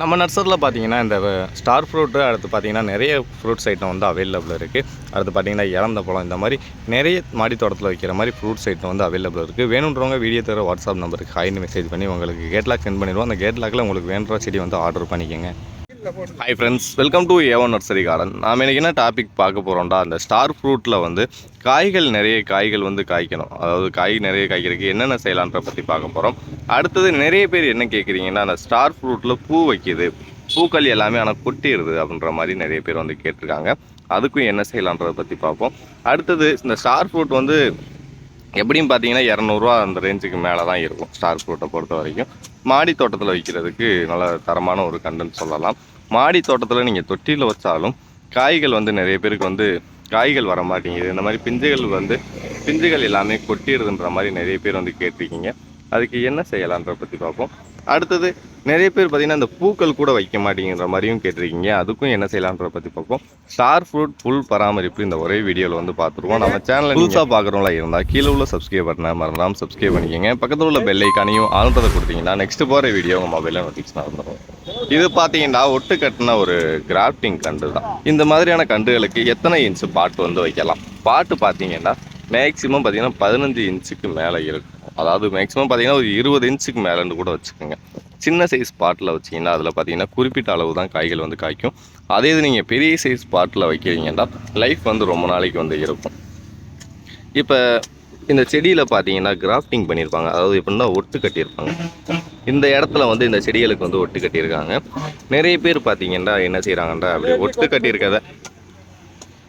நம்ம நர்சரியில் பார்த்தீங்கன்னா இந்த ஸ்டார் ஃப்ரூட்டு அடுத்து பார்த்தீங்கன்னா நிறைய ஃப்ரூட்ஸ் ஐட்டம் வந்து அவைலபிள் இருக்குது அடுத்து பார்த்தீங்கன்னா இறந்த பழம் இந்த மாதிரி நிறைய மாடி தோட்டத்தில் வைக்கிற மாதிரி ஃப்ரூட்ஸ் ஐட்டம் வந்து அவைலபிள் இருக்குது வேணுன்றவங்க வீடியோ தர வாட்ஸ்அப் நம்பருக்கு ஹாய்னு மெசேஜ் பண்ணி உங்களுக்கு கேட்லாக் சென்ட் பண்ணிடுவோம். அந்த கேட்லாக்கில் உங்களுக்கு வேணுன்ற செடி வந்து ஆர்டர் பண்ணிக்கோங்க. Hi friends welcome to Evan nursery garden நாம் இன்றைக்கி என்ன டாபிக் பார்க்க போகிறோம்டா அந்த ஸ்டார் ஃப்ரூட்டில் வந்து காய்கள் நிறைய காய்கள் வந்து காய்க்கணும். அதாவது காய் நிறைய காய்க்கிறதுக்கு என்னென்ன செய்யலான்ற பற்றி பார்க்க போகிறோம் அடுத்தது நிறைய பேர் என்ன கேட்குறீங்கன்னா அந்த ஸ்டார் ஃப்ரூட்டில் பூ வைக்கிது. பூக்கள் எல்லாமே ஆனால் கொட்டிடுது அப்படின்ற மாதிரி நிறைய பேர் வந்து கேட்டிருக்காங்க. அதுக்கும் என்ன செய்யலான்றதை பற்றி பார்ப்போம். அடுத்தது இந்த ஸ்டார் ஃப்ரூட் வந்து எப்படியும் பார்த்தீங்கன்னா இரநூறுவா அந்த ரேஞ்சுக்கு மேலே தான் இருக்கும் ஸ்டார் ஃப்ரூட்டை பொறுத்த வரைக்கும் மாடி தோட்டத்தில் வைக்கிறதுக்கு நல்ல தரமான ஒரு கண்டுன்னு சொல்லலாம். மாடி தோட்டத்தில் நீங்கள் தொட்டியில் வச்சாலும் காய்கள் வந்து நிறைய பேருக்கு வந்து காய்கள் வர மாட்டேங்குது. இந்த மாதிரி பிஞ்சுகள் வந்து பிஞ்சுகள் எல்லாமே கொட்டிடுதுன்ற மாதிரி நிறைய பேர் வந்து கேட்டிருக்கீங்க. அதுக்கு என்ன செய்யலான்ற பற்றி பார்ப்போம். அடுத்தது நிறைய பேர் பார்த்தீங்கன்னா இந்த பூக்கள் கூட வைக்க மாட்டேங்கிற மாதிரியும் கேட்டிருக்கீங்க. அதுக்கும் என்ன செய்யலான்ற பற்றி பார்ப்போம். ஸ்டார் ஃப்ரூட் ஃபுல் பராமரிப்பு இந்த ஒரே வீடியோவில் வந்து பார்த்துருவோம். நம்ம சேனல் புதுசாக பார்க்குறவங்களா இருந்தால் கீழே உள்ள சப்ஸ்கிரைப் பட்டனை மறந்தாமல் சப்ஸ்கிரைப் பண்ணிக்கோங்க. பக்கத்தில் உள்ள பெல் ஐக்கானையும் ஆல்ன்றதை கொடுத்தீங்கன்னா நெக்ஸ்ட் போகிற வீடியோ உங்கள் மொபைலில் நோட்டிஃபிகேஷன் வந்துடும் இது பார்த்தீங்கன்னா ஒட்டு கட்டின ஒரு கிராஃப்டிங் கண்டு தான். இந்த மாதிரியான கண்டுகளுக்கு எத்தனை இன்ச்சு பாட்டு வந்து வைக்கலாம்? பாட்டு பார்த்தீங்கன்னா மேக்ஸிமம் பார்த்தீங்கன்னா பதினஞ்சு இன்ச்சுக்கு மேலே இருக்கும். அதாவது மேக்ஸிமம் பார்த்தீங்கன்னா ஒரு இருபது இன்ச்சுக்கு மேலேன்னு கூட வச்சுக்கோங்க. சின்ன சைஸ் பாட்டில் வச்சிங்கன்னா அதில் பார்த்தீங்கன்னா குறிப்பிட்ட அளவு தான் காய்கள் வந்து காய்க்கும். அதே இது நீங்கள் பெரிய சைஸ் பாட்டில் வைக்கிறீங்கன்னா லைஃப் வந்து ரொம்ப நாளைக்கு வந்து இருக்கும். இப்போ இந்த செடியில் பார்த்தீங்கன்னா கிராஃப்டிங் பண்ணியிருப்பாங்க அதாவது எப்படின்னா ஒட்டு கட்டியிருப்பாங்க. இந்த இடத்துல வந்து இந்த செடிகளுக்கு வந்து ஒட்டு கட்டியிருக்காங்க. நிறைய பேர் பார்த்தீங்கன்னா என்ன செய்கிறாங்கன்றா அப்படி ஒட்டு கட்டியிருக்கத.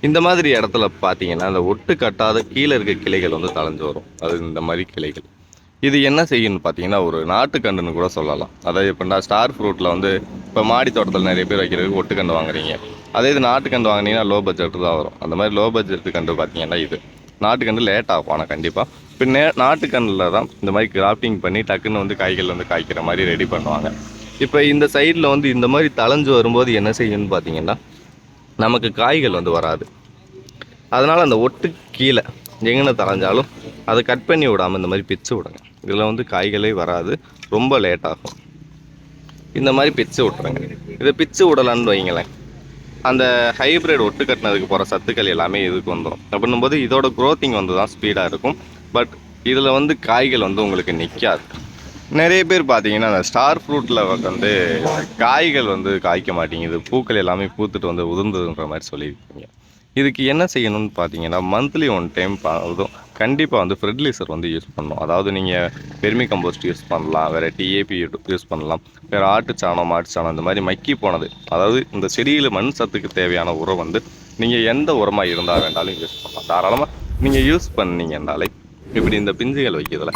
இந்த மாதிரி இடத்துல பார்த்தீங்கன்னா அந்த ஒட்டு கட்டாத கீழே இருக்க கிளைகள் வந்து தளைஞ்சு வரும். அது இந்த மாதிரி கிளைகள். இது என்ன செய்யும்னு பார்த்தீங்கன்னா ஒரு நாட்டுக்கண்டுன்னு கூட சொல்லலாம். அதாவது எப்படின்னா ஸ்டார் ஃப்ரூட்டில் வந்து இப்போ மாடி தோட்டத்தில் நிறைய பேர் வைக்கிறதுக்கு ஒட்டுக்கண்டு வாங்குறீங்க. அதே இது நாட்டுக்கண்டு வாங்கினீங்கன்னா லோ பட்ஜெட் தான் வரும். அந்த மாதிரி லோ பட்ஜெட்டு கண்டு பார்த்தீங்கன்னா இது. நாட்டுக்கன்று லேட் ஆகும் ஆனால் கண்டிப்பாக இப்போ நே நாட்டுக்கண்ணில் தான் இந்த மாதிரி கிராஃப்டிங் பண்ணி டக்குன்னு வந்து காய்கள் வந்து காய்க்கிற மாதிரி ரெடி பண்ணுவாங்க. இப்போ இந்த சைடில் வந்து இந்த மாதிரி தளைஞ்சு வரும்போது என்ன செய்யும்னு பார்த்தீங்கன்னா நமக்கு காய்கள் வந்து வராது. அதனால் அந்த ஒட்டு கீழே எங்கன தளைஞ்சாலும் அதை கட் பண்ணி விடாமல் இந்த மாதிரி பிச்சு விடுங்க. இதில் வந்து காய்களே வராது. ரொம்ப லேட் ஆகும். இந்த மாதிரி பிச்சு விட்ருங்க இதை பிச்சு விடலான்னு வைங்களேன். அந்த ஹைப்ரிட் ஒட்டு கட்டினதுக்கு போகிற சத்துக்கள் எல்லாமே இதுக்கு வந்துடும் அப்படின்னும் போது இதோட க்ரோத்திங் வந்து தான் ஸ்பீடாக இருக்கும். பட் இதில் வந்து காய்கள் வந்து உங்களுக்கு நிற்காது நிறைய பேர் பார்த்தீங்கன்னா அந்த ஸ்டார் ஃப்ரூட்டில் வந்து காய்கள் வந்து காய்க்க மாட்டேங்குது. பூக்கள் எல்லாமே பூத்துட்டு வந்து உதிர்ந்ததுன்ற மாதிரி சொல்லியிருக்கீங்க. இதுக்கு என்ன செய்யணும்னு பார்த்தீங்கன்னா மந்த்லி ஒன் டைம் அதுவும் கண்டிப்பாக வந்து ஃபெர்டிலைசர் வந்து யூஸ் பண்ணணும். அதாவது நீங்கள் பெருமி கம்போஸ்ட் யூஸ் பண்ணலாம் வேறு டிஏபி யூஸ் பண்ணலாம் வேறு ஆட்டு சாணம் மாட்டு சாணம் இந்த மாதிரி மக்கி போனது. அதாவது இந்த செடியில் மண் சத்துக்கு தேவையான உரம் வந்து நீங்கள் எந்த உரமாக இருந்தால் வேண்டாலும் யூஸ் பண்ணலாம். தாராளமாக நீங்கள் யூஸ் பண்ணீங்கன்னாலே இப்படி இந்த பிஞ்சுகள் வைக்கிறதுல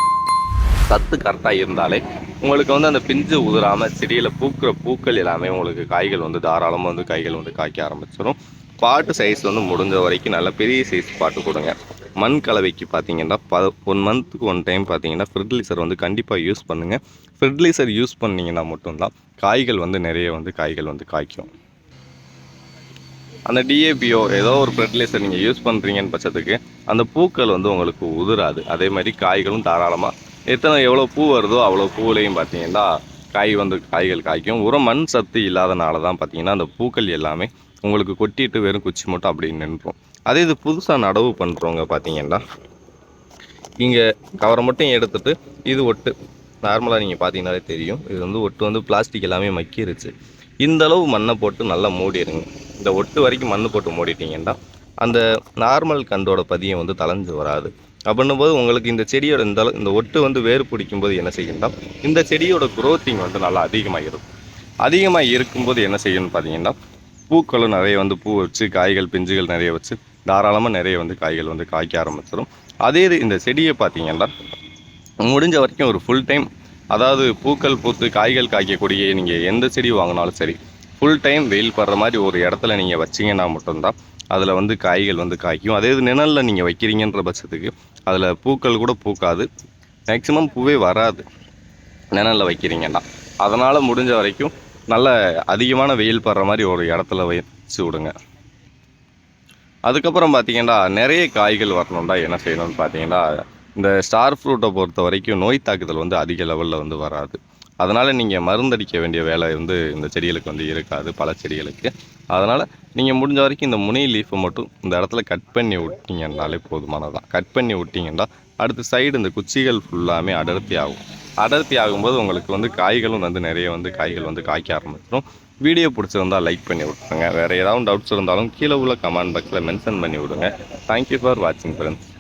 சத்து கரெக்டாக இருந்தாலே உங்களுக்கு வந்து அந்த பிஞ்சு உதிராமல் செடியில் பூக்கிற பூக்கள் எல்லாமே உங்களுக்கு காய்கள் வந்து தாராளமாக வந்து காய்கள் வந்து காய்க்க ஆரம்பிச்சிடும் பாட்டு சைஸ் வந்து முடிஞ்ச வரைக்கும் நல்ல பெரிய சைஸ் பாட்டு கொடுங்க. மண் கலவைக்கு பார்த்தீங்கன்னா ப ஒன் மந்த்துக்கு ஒன் டைம் பார்த்தீங்கன்னா ஃபெர்டிலைசர் வந்து கண்டிப்பாக யூஸ் பண்ணுங்கள் ஃபெர்டிலைசர் யூஸ் பண்ணிங்கன்னா மட்டும்தான் காய்கள் வந்து நிறைய வந்து காய்கள் வந்து காய்க்கும். அந்த டிஏபியோ ஏதோ ஒரு ஃபெர்டிலைசர் நீங்கள் யூஸ் பண்ணுறீங்கன்னு பட்சத்துக்கு அந்த பூக்கள் வந்து உங்களுக்கு உதிராது. அதே மாதிரி காய்களும் தாராளமாக எத்தனை எவ்வளோ பூ வருதோ அவ்வளோ பூவிலையும் பார்த்தீங்கன்னா காய் வந்து காய்கள் காய்க்கும். உரம் மண் சத்து இல்லாதனால தான் பார்த்தீங்கன்னா அந்த பூக்கள் எல்லாமே உங்களுக்கு கொட்டிட்டு வெறும் குச்சி மட்டும் அப்படி நின்றுரும் அதே இது புதுசாக நடவு பண்ணுறவங்க பார்த்தீங்கன்னா இங்கே கவரை மட்டும் எடுத்துகிட்டு இது ஒட்டு. நார்மலாக நீங்கள் பார்த்தீங்கன்னாலே தெரியும். இது வந்து ஒட்டு வந்து பிளாஸ்டிக் எல்லாமே மக்கிருச்சு. இந்தளவு மண்ணை போட்டு நல்லா மூடிடுங்க. இந்த ஒட்டு வரைக்கும் மண் போட்டு மூடிட்டீங்கன்னா அந்த நார்மல் கண்டோட பதியம் வந்து தளர்ந்து வராது. அப்படின்னும்போது உங்களுக்கு இந்த செடியோட இந்த அளவு- இந்த ஒட்டு வந்து வேறு பிடிக்கும்போது என்ன செய்யணும்னா இந்த செடியோட குரோத்திங் வந்து நல்லா அதிகமாக இருக்கும். அதிகமாக இருக்கும்போது என்ன செய்யணும்னு பார்த்தீங்கன்னா பூக்களும் நிறைய வந்து பூ வச்சு காய்கள் பிஞ்சுகள் நிறைய வச்சு தாராளமாக நிறைய வந்து காய்கள் வந்து காய்க்க ஆரம்பிச்சிடும் அதே இது இந்த செடியை பார்த்தீங்கன்னா முடிஞ்ச வரைக்கும் ஒரு ஃபுல் டைம் அதாவது பூக்கள் பூத்து காய்கள் காய்க்கக்கூடிய நீங்கள் எந்த செடி வாங்கினாலும் சரி ஃபுல் டைம் வெயில் படுற மாதிரி ஒரு இடத்துல நீங்கள் வச்சிங்கன்னா மட்டும்தான் அதில் வந்து காய்கள் வந்து காய்க்கும். அதே இது நிழலில் நீங்கள் வைக்கிறீங்கன்ற பட்சத்துக்கு அதில் பூக்கள் கூட பூக்காது. மேக்ஸிமம் பூவே வராது. நிழலில் வைக்கிறீங்கன்னா. அதனால் முடிஞ்ச வரைக்கும் நல்ல அதிகமான வெயில் படுற மாதிரி ஒரு இடத்துல வச்சு விடுங்க. அதுக்கப்புறம் பார்த்தீங்கன்னா நிறைய காய்கள் வரணும்டா என்ன செய்யணும்னு பார்த்தீங்கன்னா இந்த ஸ்டார் ஃப்ரூட்டை பொறுத்த வரைக்கும் நோய் தாக்குதல் வந்து அதிக லெவலில் வந்து வராது. அதனால் நீங்கள் மருந்தடிக்க வேண்டிய வேலை வந்து இந்த செடிகளுக்கு வந்து இருக்காது பல செடிகளுக்கு. அதனால் நீங்கள் முடிஞ்ச வரைக்கும் இந்த முனை லீஃபை மட்டும் இந்த இடத்துல கட் பண்ணி விட்டிங்கன்னாலே போதுமானதான் கட் பண்ணி விட்டிங்கன்னா அடுத்த சைடு இந்த குச்சிகள் ஃபுல்லாமே அடர்த்தி ஆகும். அடர்த்தி ஆகும்போது உங்களுக்கு வந்து காய்களும் வந்து நிறைய வந்து காய்கள் வந்து காய்க்க ஆரம்பிச்சிடும். வீடியோ பிடிச்சிருந்தா லைக் பண்ணி விட்ருங்க வேறு ஏதாவது டவுட்ஸ் இருந்தாலும் கீழே உள்ள கமெண்ட் பாக்ஸில் மென்ஷன் பண்ணி விடுங்க. தேங்க்யூ ஃபார் வாட்சிங் ஃப்ரெண்ட்ஸ்